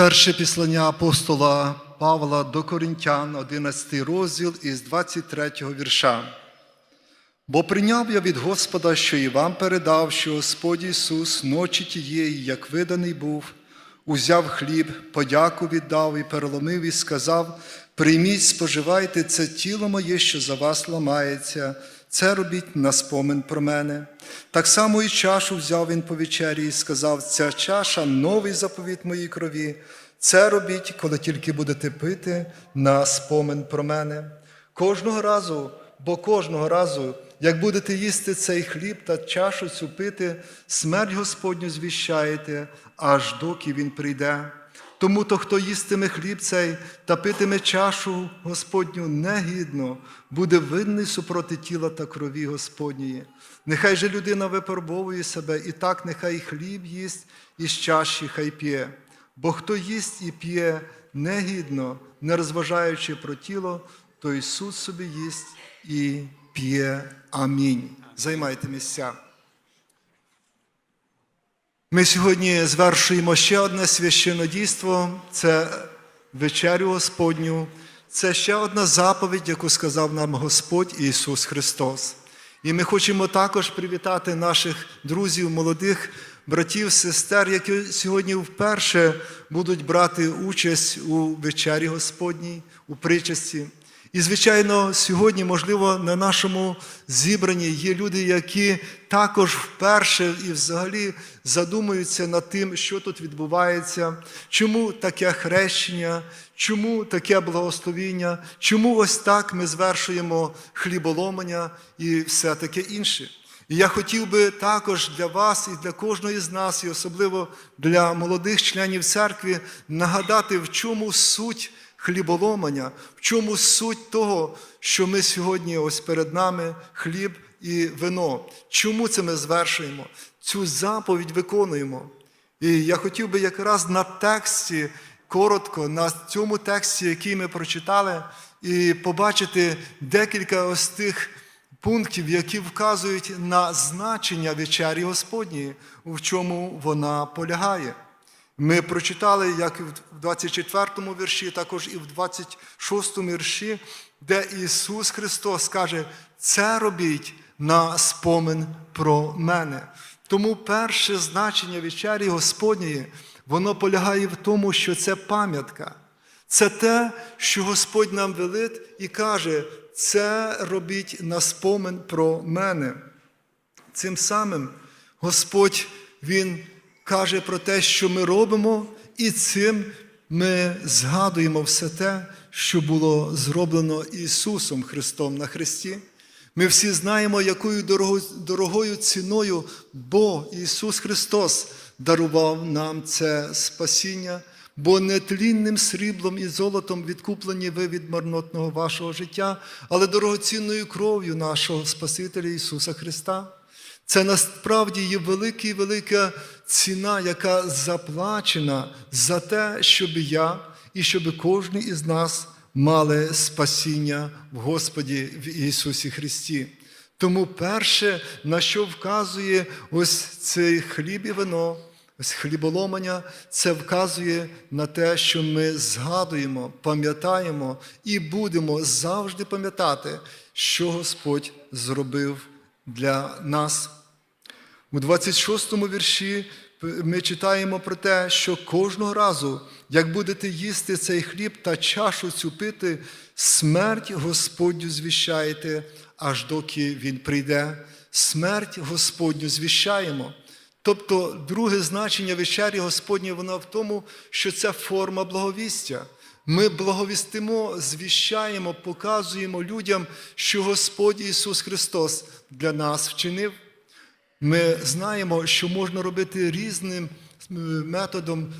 Перше післання апостола Павла до Коринтян, 11 розділ із 23 вірша. Бо прийняв я від Господа, що і вам передав, що Господь Ісус ночі тієї, як виданий був, узяв хліб, подяку віддав і переломив, і сказав: Прийміть, споживайте це тіло моє, що за вас ламається, це робіть на спомин про мене. Так само і чашу взяв він по вечері і сказав: Ця чаша новий заповіт моїй крові. Це робіть, коли тільки будете пити на спомин про мене. Кожного разу, бо кожного разу, як будете їсти цей хліб та чашу цю пити, смерть Господню звіщаєте, аж доки Він прийде. Тому то, хто їстиме хліб цей та питиме чашу Господню негідно, буде винний супроти тіла та крові Господньої. Нехай же людина випробовує себе, і так нехай хліб їсть, і з чаші хай п'є. Бо хто їсть і п'є негідно, не розважаючи про тіло, то Ісус собі їсть і п'є. Амінь. Займайте місця. Ми сьогодні звершуємо ще одне священодійство це вечерю Господню. Це ще одна заповідь, яку сказав нам Господь Ісус Христос. І ми хочемо також привітати наших друзів, молодих братів, сестер, які сьогодні вперше будуть брати участь у вечері Господній, у причасті. І, звичайно, сьогодні, можливо, на нашому зібранні є люди, які також вперше і взагалі задумуються над тим, що тут відбувається, чому таке хрещення, чому таке благословіння, чому ось так ми звершуємо хліболомання і все таке інше. І я хотів би також для вас і для кожної з нас, і особливо для молодих членів церкви, нагадати, в чому суть хліболомання, в чому суть того, що ми сьогодні ось перед нами хліб і вино. Чому це ми звершуємо? Цю заповідь виконуємо. І я хотів би якраз на тексті, коротко, на цьому тексті, який ми прочитали, і побачити декілька ось тих пунктів, які вказують на значення вечері Господньої, в чому вона полягає. Ми прочитали, як і в 24 му вірші, також і в 26 му вірші, де Ісус Христос каже, це робіть на спомин про мене. Тому перше значення вечері Господньої, воно полягає в тому, що це пам'ятка. Це те, що Господь нам велить і каже, це робіть на спомин про мене. Цим самим Господь Він каже про те, що ми робимо, і цим ми згадуємо все те, що було зроблено Ісусом Христом на Христі. Ми всі знаємо, якою дорогою ціною Бог Ісус Христос дарував нам це спасіння, бо не тлінним сріблом і золотом відкуплені ви від марнотного вашого життя, але дорогоцінною кров'ю нашого Спасителя Ісуса Христа. Це насправді є велика велика ціна, яка заплачена за те, щоб я і щоб кожен із нас мали спасіння в Господі в Ісусі Христі. Тому перше, на що вказує ось цей хліб і вино, ось хліболомання, це вказує на те, що ми згадуємо, пам'ятаємо і будемо завжди пам'ятати, що Господь зробив для нас. У 26 му вірші ми читаємо про те, що кожного разу, як будете їсти цей хліб та чашу цю пити, смерть Господню звіщаєте, аж доки Він прийде. Смерть Господню звіщаємо. Тобто, друге значення вечері Господнє, воно в тому, що це форма благовістя. Ми благовістимо, звіщаємо, показуємо людям, що Господь Ісус Христос для нас вчинив. Ми знаємо, що можна робити різним методом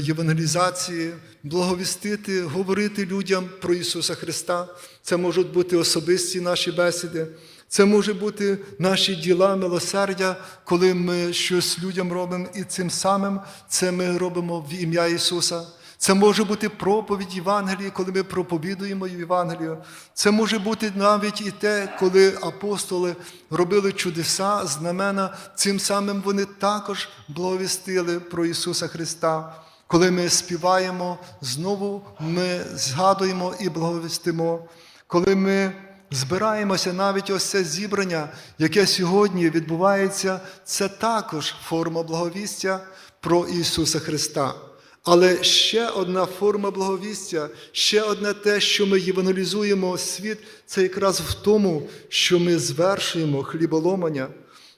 євангелізації, благовістити, говорити людям про Ісуса Христа. Це можуть бути особисті наші бесіди, це може бути наші діла, милосердя, коли ми щось людям робимо, і цим самим це ми робимо в ім'я Ісуса. Це може бути проповідь Євангелії, коли ми проповідуємо Євангелію. Це може бути навіть і те, коли апостоли робили чудеса, знамена, цим самим вони також благовістили про Ісуса Христа. Коли ми співаємо, знову ми згадуємо і благовістимо. Коли ми збираємося, навіть ось це зібрання, яке сьогодні відбувається, це також форма благовістя про Ісуса Христа. Але ще одна форма благовістя, ще одне те, що ми євангелізуємо світ, це якраз в тому, що ми звершуємо хліболомання.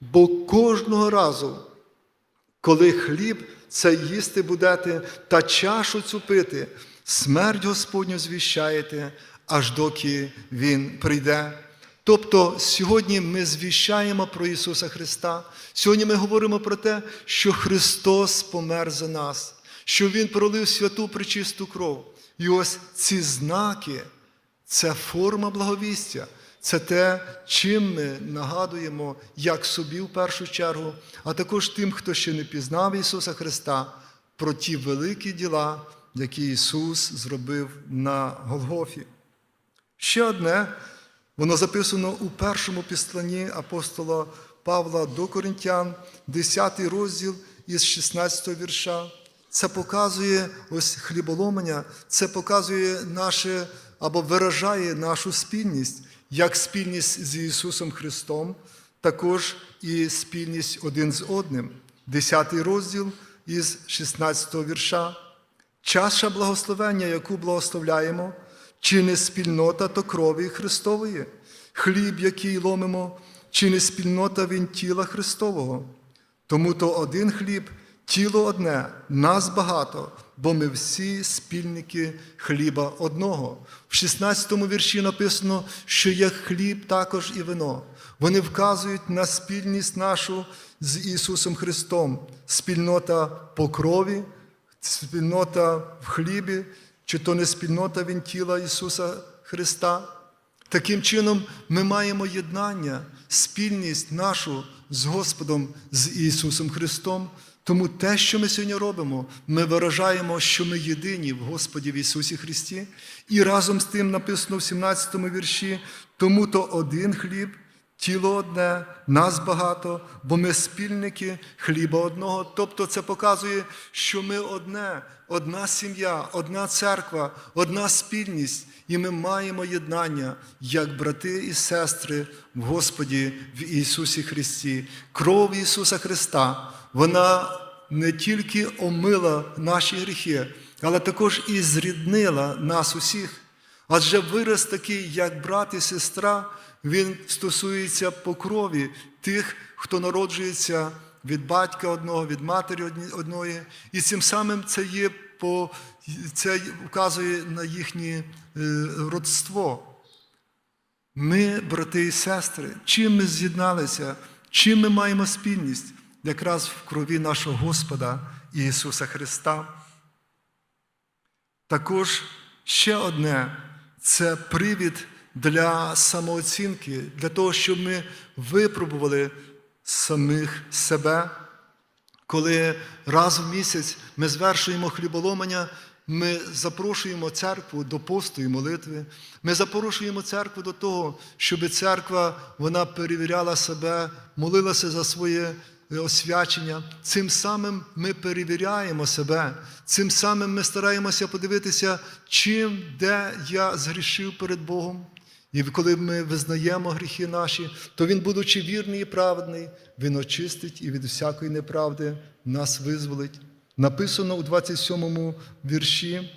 Бо кожного разу, коли хліб це їсти будете та чашу цю пити, смерть Господню звіщаєте, аж доки Він прийде. Тобто сьогодні ми звіщаємо про Ісуса Христа. Сьогодні ми говоримо про те, що Христос помер за нас, що Він пролив святу причисту кров. І ось ці знаки це форма благовістя. Це те, чим ми нагадуємо як собі в першу чергу, а також тим, хто ще не пізнав Ісуса Христа, про ті великі діла, які Ісус зробив на Голгофі. Ще одне, воно записано у першому післанні апостола Павла до Коринтян, 10 розділ із 16 вірша. Це показує ось хліболомання, це показує наше або виражає нашу спільність, як спільність з Ісусом Христом, також і спільність один з одним. 10 розділ із 16 вірша. Чаша благословення, яку благословляємо, чи не спільнота то крові Христової, хліб, який ломимо, чи не спільнота він тіла Христового. Тому то один хліб, тіло одне, нас багато, бо ми всі спільники хліба одного. В 16 вірші написано, що є хліб також і вино. Вони вказують на спільність нашу з Ісусом Христом, спільнота по крові, спільнота в хлібі, чи то не спільнота він тіла Ісуса Христа. Таким чином, ми маємо єднання, спільність нашу з Господом, з Ісусом Христом. Тому те, що ми сьогодні робимо, ми виражаємо, що ми єдині в Господі в Ісусі Христі. І разом з тим написано в 17 вірші: тому то один хліб, тіло одне, нас багато, бо ми спільники хліба одного. Тобто це показує, що ми одне, одна сім'я, одна церква, одна спільність, і ми маємо єднання як брати і сестри в Господі в Ісусі Христі. Кров Ісуса Христа, вона не тільки омила наші гріхи, але також і зріднила нас усіх. Адже вираз такий, як брат і сестра, він стосується по крові тих, хто народжується від батька одного, від матері одної. І цим самим це є по це вказує на їхнє е, родство. Ми, брати і сестри, чим ми з'єдналися, чим ми маємо спільність? Якраз в крові нашого Господа Ісуса Христа. Також ще одне це привід для самооцінки, для того, щоб ми випробували самих себе. Коли раз в місяць ми звершуємо хліболомання, ми запрошуємо церкву до посту і молитви. Ми запрошуємо церкву до того, щоб церква вона перевіряла себе, молилася за своє освячення. Цим самим ми перевіряємо себе, цим самим ми стараємося подивитися, чим, де я згрішив перед Богом. І коли ми визнаємо гріхи наші, то Він, будучи вірний і праведний, Він очистить і від всякої неправди нас визволить. Написано у 27 вірші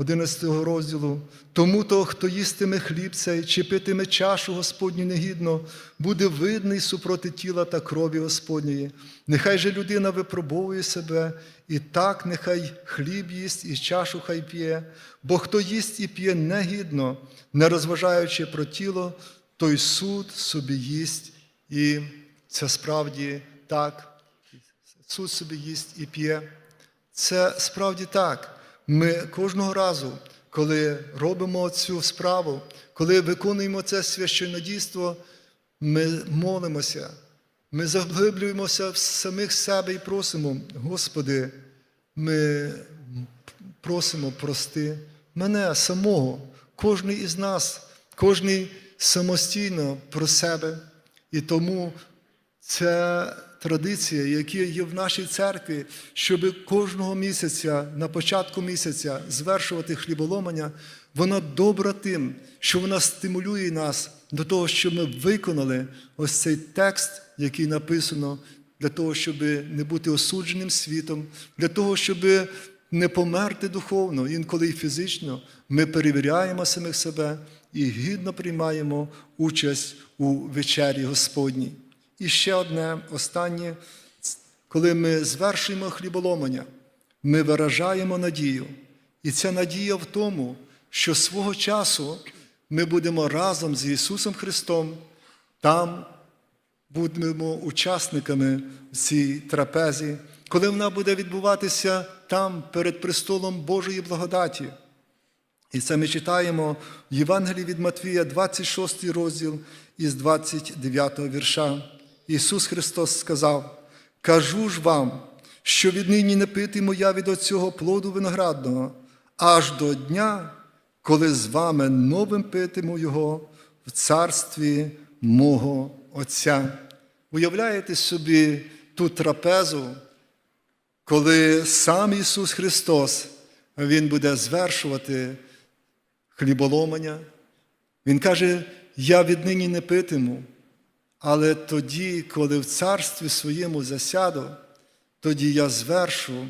11 розділу. Тому то, хто їстиме хліб цей, чи питиме чашу Господню негідно, буде видний супроти тіла та крові Господньої. Нехай же людина випробовує себе, і так нехай хліб їсть, і чашу хай п'є, бо хто їсть і п'є негідно, не розважаючи про тіло, той суд собі їсть, і це справді так. Суд собі їсть і п'є. Це справді так. Ми кожного разу, коли робимо цю справу, коли виконуємо це священнодійство, ми молимося, ми заглиблюємося в самих себе і просимо, Господи, ми просимо прости мене самого, кожний із нас, кожний самостійно про себе. І тому це традиція, яка є в нашій церкві, щоб кожного місяця, на початку місяця, звершувати хліболомання, вона добра тим, що вона стимулює нас до того, щоб ми виконали ось цей текст, який написано, для того, щоб не бути осудженим світом, для того, щоб не померти духовно, інколи і фізично, ми перевіряємо самих себе і гідно приймаємо участь у вечері Господній. І ще одне останнє, коли ми звершуємо хліболомання, ми виражаємо надію. І ця надія в тому, що свого часу ми будемо разом з Ісусом Христом там будемо учасниками в цій трапезі, коли вона буде відбуватися там перед престолом Божої благодаті. І це ми читаємо в Євангелії від Матвія, 26 розділ із 29 вірша. Ісус Христос сказав: Кажу ж вам, що віднині не питиму я від оцього плоду виноградного, аж до дня, коли з вами новим питиму Його в царстві мого Отця. Уявляєте собі ту трапезу, коли сам Ісус Христос Він буде звершувати хліболомання. Він каже: Я віднині не питиму, але тоді, коли в царстві своєму засяду, тоді я звершу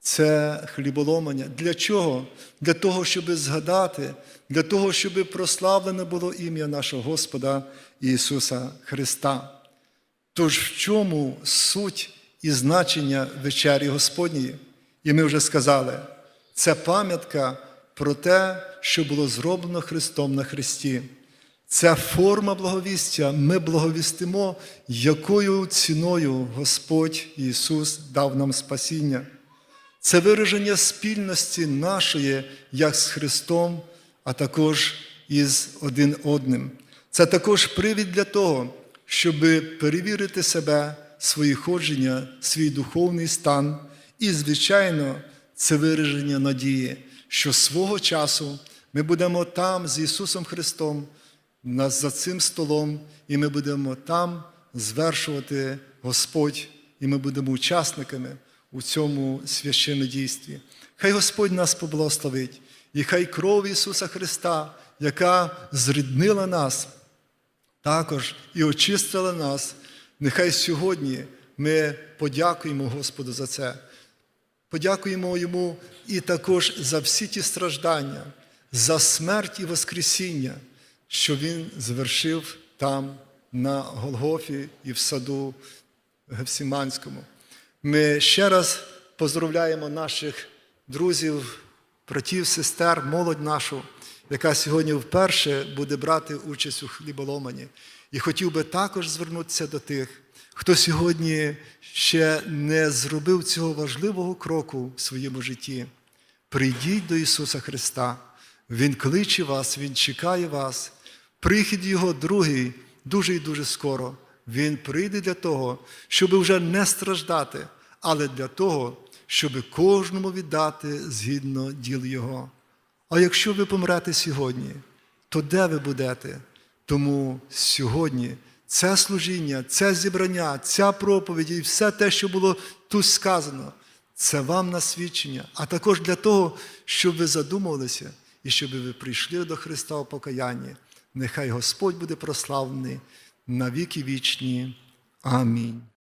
це хліболомання. Для чого? Для того, щоб згадати, для того, щоб прославлене було ім'я нашого Господа Ісуса Христа. Тож в чому суть і значення вечері Господньої? І ми вже сказали, це пам'ятка про те, що було зроблено Христом на Христі. Це форма благовістя. Ми благовістимо, якою ціною Господь Ісус дав нам спасіння. Це вираження спільності нашої, як з Христом, а також із один одним. Це також привід для того, щоб перевірити себе, свої ходження, свій духовний стан. І, звичайно, це вираження надії, що свого часу ми будемо там з Ісусом Христом, за цим столом, і ми будемо там звершувати Господь, і ми будемо учасниками у цьому священнодійстві. Хай Господь нас поблагословить, і хай кров Ісуса Христа, яка зріднила нас, також і очистила нас. Нехай сьогодні ми подякуємо Господу за це. Подякуємо Йому і також за всі ті страждання, за смерть і Воскресіння, що Він звершив там, на Голгофі і в саду Гефсіманському. Ми ще раз поздравляємо наших друзів, братів, сестер, молодь нашу, яка сьогодні вперше буде брати участь у хліболомані. І хотів би також звернутися до тих, хто сьогодні ще не зробив цього важливого кроку в своєму житті. Прийдіть до Ісуса Христа. Він кличе вас, Він чекає вас. Прихід Його другий дуже і дуже скоро. Він прийде для того, щоб вже не страждати, але для того, щоб кожному віддати згідно діл Його. А якщо ви помрете сьогодні, то де ви будете? Тому сьогодні це служіння, це зібрання, ця проповідь і все те, що було тут сказано, це вам на свідчення, а також для того, щоб ви задумалися і щоб ви прийшли до Христа у покаянні. Нехай Господь буде прославлений на віки вічні. Амінь.